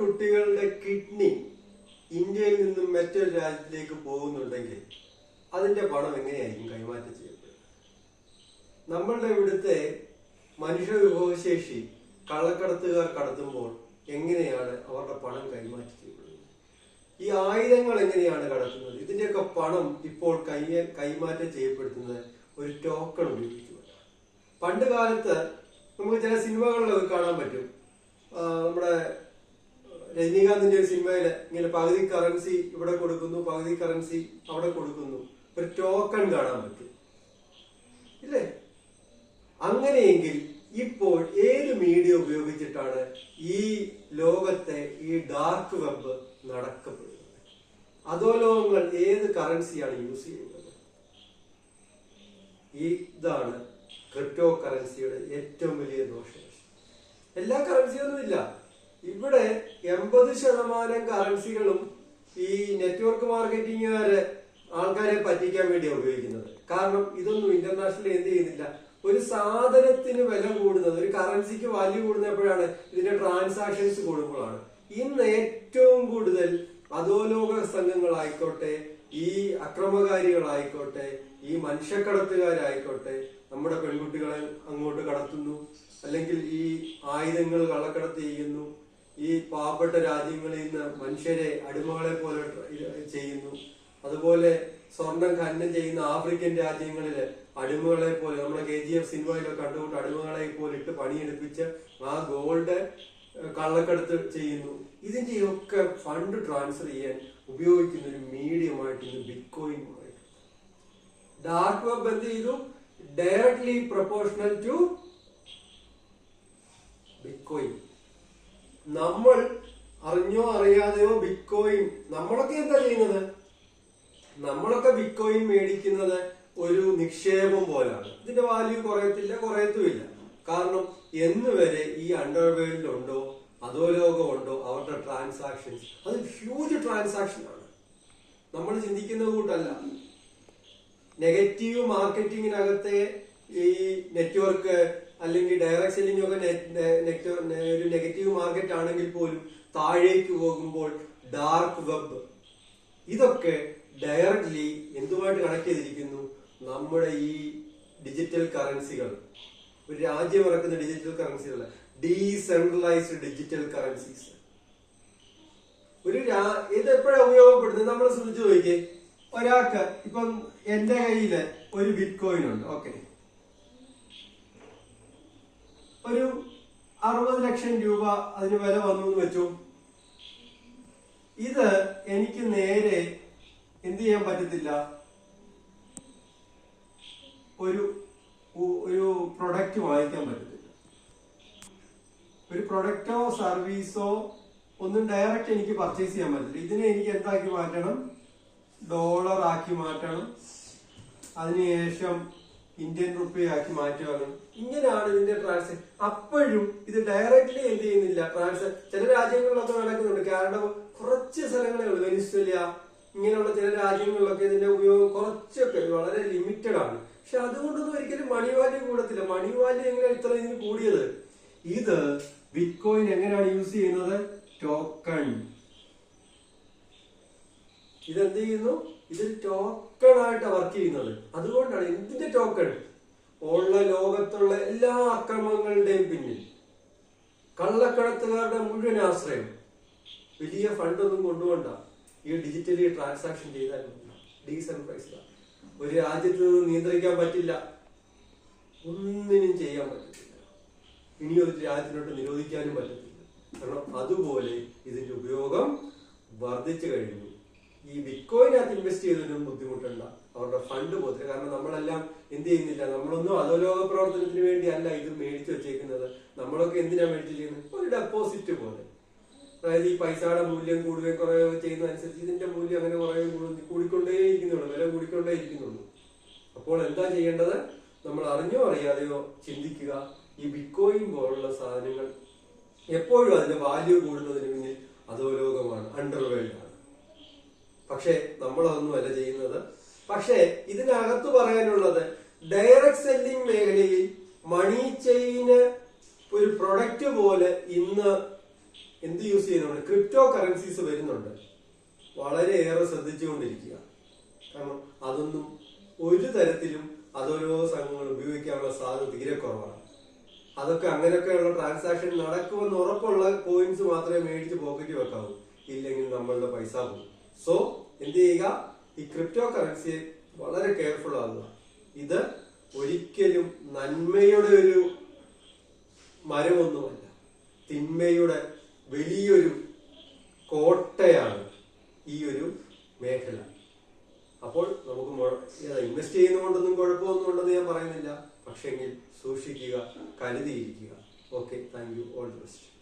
കുട്ടികളുടെ കിഡ്നി ഇന്ത്യയിൽ നിന്നും മറ്റൊരു രാജ്യത്തിലേക്ക് പോകുന്നുണ്ടെങ്കിൽ അതിന്റെ പണം എങ്ങനെയായിരിക്കും കൈമാറ്റം ചെയ്യപ്പെടുന്നത് നമ്മളുടെ ഇവിടുത്തെ മനുഷ്യ വിഭവശേഷി കള്ളക്കടത്തുകാർ കടത്തുമ്പോൾ എങ്ങനെയാണ് അവരുടെ പണം കൈമാറ്റം ചെയ്യപ്പെടുന്നത്? ഈ ആയുധങ്ങൾ എങ്ങനെയാണ് കടത്തുന്നത്? ഇതിന്റെയൊക്കെ പണം ഇപ്പോൾ കൈ കൈമാറ്റം ചെയ്യപ്പെടുത്തുന്നത് ഒരു ടോക്കൺ ഉപയോഗിച്ചുകൊണ്ടാണ്. പണ്ട് കാലത്ത് നമുക്ക് ചില സിനിമകളിലൊക്കെ കാണാൻ പറ്റും. നമ്മുടെ രജനീകാന്തിന്റെ ഒരു സിനിമയിൽ ഇങ്ങനെ പകുതി കറൻസി ഇവിടെ കൊടുക്കുന്നു പകുതി കറൻസി അവിടെ കൊടുക്കുന്നു. ഒരു ടോക്കൺ കാണാൻ പറ്റും. ഇല്ലേ? അങ്ങനെയെങ്കിൽ ഇപ്പോൾ ഏത് മീഡിയ ഉപയോഗിച്ചിട്ടാണ് ഈ ലോകത്തെ ഈ ഡാർക്ക് വെബ് നടക്കപ്പെടുന്നത്? അധോലോകങ്ങൾ ഏത് കറൻസിയാണ് യൂസ് ചെയ്യുന്നത്? ഇതാണ് ക്രിപ്റ്റോ കറൻസിയുടെ ഏറ്റവും വലിയ ദോഷം. എല്ലാ കറൻസിയൊന്നും ഇല്ല ഇവിടെ എൺപത് ശതമാനം കറൻസികളും ഈ നെറ്റ്വർക്ക് മാർക്കറ്റിംഗുകാര് ആൾക്കാരെ പറ്റിക്കാൻ വേണ്ടിയാണ് ഉപയോഗിക്കുന്നത്. കാരണം ഇതൊന്നും ഇന്റർനാഷണൽ എന്ത് ചെയ്യുന്നില്ല. ഒരു സാധനത്തിന് വില കൂടുന്നത് ഒരു കറൻസിക്ക് വാല്യൂ കൂടുന്നത് എപ്പോഴാണ് ഇതിന്റെ ട്രാൻസാക്ഷൻസ് കൂടുമ്പോഴാണ്. ഇന്ന് ഏറ്റവും കൂടുതൽ അധോലോക സംഘങ്ങളായിക്കോട്ടെ ഈ അക്രമകാരികളായിക്കോട്ടെ ഈ മനുഷ്യക്കടത്തുകാരായിക്കോട്ടെ നമ്മുടെ പെൺകുട്ടികളെ അങ്ങോട്ട് കടത്തുന്നു അല്ലെങ്കിൽ ഈ ആയുധങ്ങൾ കള്ളക്കടത്ത് ചെയ്യുന്നു ഈ പാവപ്പെട്ട രാജ്യങ്ങളിൽ നിന്ന് മനുഷ്യരെ അടിമകളെ പോലെ ചെയ്യുന്നു. അതുപോലെ സ്വർണം ഖനനം ചെയ്യുന്ന ആഫ്രിക്കൻ രാജ്യങ്ങളിൽ അടിമകളെ പോലെ നമ്മുടെ കെ ജി എഫ് സിനിമയിലൊക്കെ കണ്ടുകൊണ്ട് അടിമകളെ പോലെ ഇട്ട് പണിയെടുപ്പിച്ച് ആ ഗോൾഡ് കള്ളക്കടത്ത് ചെയ്യുന്നു. ഇതിന്റെയൊക്കെ ഫണ്ട് ട്രാൻസ്ഫർ ചെയ്യാൻ ഉപയോഗിക്കുന്ന ഒരു മീഡിയമായിട്ട് ഇന്ന് ബിറ്റ്കോയിൻ മാറി. ഡാർക്ക് വെബ് എന്ത് ചെയ്തു? Directly proportional to bitcoin. നമ്മൾ അറിഞ്ഞോ അറിയാതെയോ ബിറ്റ്കോയിൻ നമ്മളൊക്കെ എന്താ ചെയ്യുന്നത്? നമ്മളൊക്കെ ബിറ്റ്കോയിൻ മേടിക്കുന്നത് ഒരു നിക്ഷേപം പോലാണ്. ഇതിന്റെ വാല്യൂ കുറയത്തില്ല കുറയത്തുമില്ല. കാരണം എന്ന് വരെ ഈ ലോകം ഉണ്ടോ അവരുടെ ട്രാൻസാക്ഷൻസ് അത് ഹ്യൂജ് ട്രാൻസാക്ഷൻ ആണ്. നമ്മൾ ചിന്തിക്കുന്ന കൂട്ടല്ല നെഗറ്റീവ് മാർക്കറ്റിങ്ങിനകത്തെ ഈ നെറ്റ്വർക്ക് അല്ലെങ്കിൽ ഡയറക്ട് സെല്ലിംഗ് ഒക്കെ ഒരു നെഗറ്റീവ് മാർക്കറ്റ് ആണെങ്കിൽ പോലും താഴേക്ക് പോകുമ്പോൾ ഡാർക്ക് വെബ് ഇതൊക്കെ ഡയറക്ട്ലി എന്തുമായിട്ട് കണക്ട് ചെയ്തിരിക്കുന്നു? നമ്മുടെ ഈ ഡിജിറ്റൽ കറൻസികൾ ഒരു രാജ്യം ഇറക്കുന്ന ഡിജിറ്റൽ കറൻസികൾ ഡീസെൻട്രലൈസ്ഡ് ഡിജിറ്റൽ കറൻസീസ് ഒരു ഇത് എപ്പോഴാണ് ഉപയോഗപ്പെടുന്നത് നമ്മൾ ശ്രദ്ധിച്ചു നോക്കിയേ. ഒരാൾക്ക് ഇപ്പം എന്റെ കയ്യിൽ ഒരു ബിറ്റ് കോയിൻ ഉണ്ട്. ഓക്കെ ഒരു അറുപത് ലക്ഷം രൂപ അതിന് വില വന്നു എന്ന് വെച്ചു. ഇത് എനിക്ക് നേരെ എന്ത് ചെയ്യാൻ പറ്റത്തില്ല? ഒരു ഒരു പ്രൊഡക്റ്റ് വാങ്ങിക്കാൻ പറ്റത്തില്ല. ഒരു പ്രൊഡക്റ്റോ സർവീസോ ഒന്നും ഡയറക്റ്റ് എനിക്ക് പർച്ചേസ് ചെയ്യാൻ പറ്റില്ല ഇതിനെ എനിക്ക് എന്താക്കി മാറ്റണം? ഡോളർ ആക്കി മാറ്റണം. അതിനുശേഷം ഇന്ത്യൻ റുപ്പിയാക്കി മാറ്റുകയാണ് ഇങ്ങനെയാണ് ഇതിന്റെ ട്രാൻസ് അപ്പോഴും ഇത് ഡയറക്റ്റ്ലി എന്ത് ചെയ്യുന്നില്ല. ട്രാൻസ് ചില രാജ്യങ്ങളിലൊക്കെ നടക്കുന്നുണ്ട്. കാരണം കുറച്ച് സ്ഥലങ്ങളേ ഉള്ളൂ. വെനിസ്വലിയ ഇങ്ങനെയുള്ള ചില രാജ്യങ്ങളിലൊക്കെ ഇതിന്റെ ഉപയോഗം കുറച്ചൊക്കെ വളരെ ലിമിറ്റഡ് ആണ്. പക്ഷെ അതുകൊണ്ടൊന്നും ഒരിക്കലും മണി വാല്യൂ കൂടത്തില്ല. മണി വാല്യൂ എങ്ങനെ ഇത്ര ഇതിന് കൂടിയത്? ഇത് ബിറ്റ്കോയിൻ എങ്ങനെയാണ് യൂസ് ചെയ്യുന്നത്? ടോക്കൺ ഇതെന്ത് ചെയ്യുന്നു? ഇത് ടോക്കൺ ആയിട്ട് വർക്ക് ചെയ്യുന്നത്. അതുകൊണ്ടാണ് എന്തിന്റെ ടോക്കൺ ഉള്ള ലോകത്തുള്ള എല്ലാ അക്രമങ്ങളുടെയും പിന്നിൽ. കള്ളക്കടത്തുകാരുടെ മുഴുവൻ ആശ്രയം. വലിയ ഫണ്ടൊന്നും കൊണ്ടുപോണ്ട. ഈ ഡിജിറ്റലി ട്രാൻസാക്ഷൻ ചെയ്താൽ ഡീസെൻട്രൈസ്ഡ് ഒരു രാജ്യത്ത് നിന്ന് നിയന്ത്രിക്കാൻ പറ്റില്ല. ഒന്നിനും ചെയ്യാൻ പറ്റത്തില്ല. ഇനി ഒരു രാജ്യത്തിനോട്ട് നിരോധിക്കാനും പറ്റത്തില്ല. കാരണം അതുപോലെ ഇതിന്റെ ഉപയോഗം വർദ്ധിച്ചു കഴിഞ്ഞു. ഈ ബിറ്റ്കോയിനകത്ത് ഇൻവെസ്റ്റ് ചെയ്തതിനും ബുദ്ധിമുട്ടുണ്ട്. അവരുടെ ഫണ്ട് പോകത്തില്ല കാരണം നമ്മളെല്ലാം എന്ത് ചെയ്യുന്നില്ല. നമ്മളൊന്നും അധോലോക പ്രവർത്തനത്തിന് വേണ്ടി അല്ല ഇത് മേടിച്ചു വെച്ചേക്കുന്നത്. നമ്മളൊക്കെ എന്തിനാ മേടിച്ചിരിക്കുന്നത് ഒരു ഡെപ്പോസിറ്റ് പോലെ. അതായത് ഈ പൈസയുടെ മൂല്യം കൂടുകയും കുറയുകയും ചെയ്യുന്നതനുസരിച്ച് ഇതിന്റെ മൂല്യം അങ്ങനെ കുറയുകയും കൂടിക്കൊണ്ടേ ഇരിക്കുന്നുള്ളൂ വില കൂടിക്കൊണ്ടേ ഇരിക്കുന്നുള്ളൂ അപ്പോൾ എന്താ ചെയ്യേണ്ടത്? നമ്മൾ അറിഞ്ഞോ അറിയാതെയോ ചിന്തിക്കുക. ഈ ബിറ്റ്കോയിൻ പോലുള്ള സാധനങ്ങൾ എപ്പോഴും അതിന്റെ വാല്യൂ കൂടുന്നതിന് പിന്നിൽ അധോലോകമാണ് അണ്ടർവേൾഡ് പക്ഷേ നമ്മളതൊന്നുമല്ല ചെയ്യുന്നത്. പക്ഷേ ഇതിനകത്ത് പറയാനുള്ളത് ഡയറക്റ്റ് സെല്ലിംഗ് മേഖലയിൽ മണി ചെയിന് ഒരു പ്രൊഡക്റ്റ് പോലെ ഇന്ന് എന്ത് യൂസ് ചെയ്യുന്നുണ്ട്? ക്രിപ്റ്റോ കറൻസീസ് വരുന്നുണ്ട് വളരെയേറെ ശ്രദ്ധിച്ചുകൊണ്ടിരിക്കുക. കാരണം അതൊന്നും ഒരു തരത്തിലും അതോരോ സംഘങ്ങൾ ഉപയോഗിക്കാനുള്ള സാധ്യത തീരെ കുറവാണ്. അതൊക്കെ അങ്ങനെയൊക്കെയുള്ള ട്രാൻസാക്ഷൻ നടക്കുമെന്ന് ഉറപ്പുള്ള കോയിൻസ് മാത്രമേ മേടിച്ച് പോക്കറ്റ് വെക്കാവൂ. ഇല്ലെങ്കിൽ നമ്മളുടെ പൈസ പോകും. സോ എന്ത് ചെയ്യുക? ഈ ക്രിപ്റ്റോ കറൻസി വളരെ കെയർഫുൾ ആകുക ഇത് ഒരിക്കലും നന്മയുടെ ഒരു മരമൊന്നുമല്ല. തിന്മയുടെ വലിയൊരു കോട്ടയാണ് ഈ ഒരു മേഖല. അപ്പോൾ നമുക്ക് ഇൻവെസ്റ്റ് ചെയ്യുന്നതുകൊണ്ടൊന്നും കുഴപ്പമൊന്നും ഉണ്ടെന്ന് ഞാൻ പറയുന്നില്ല. പക്ഷെങ്കിൽ സൂക്ഷിക്കുക കരുതിയിരിക്കുക. Okay thank you all the best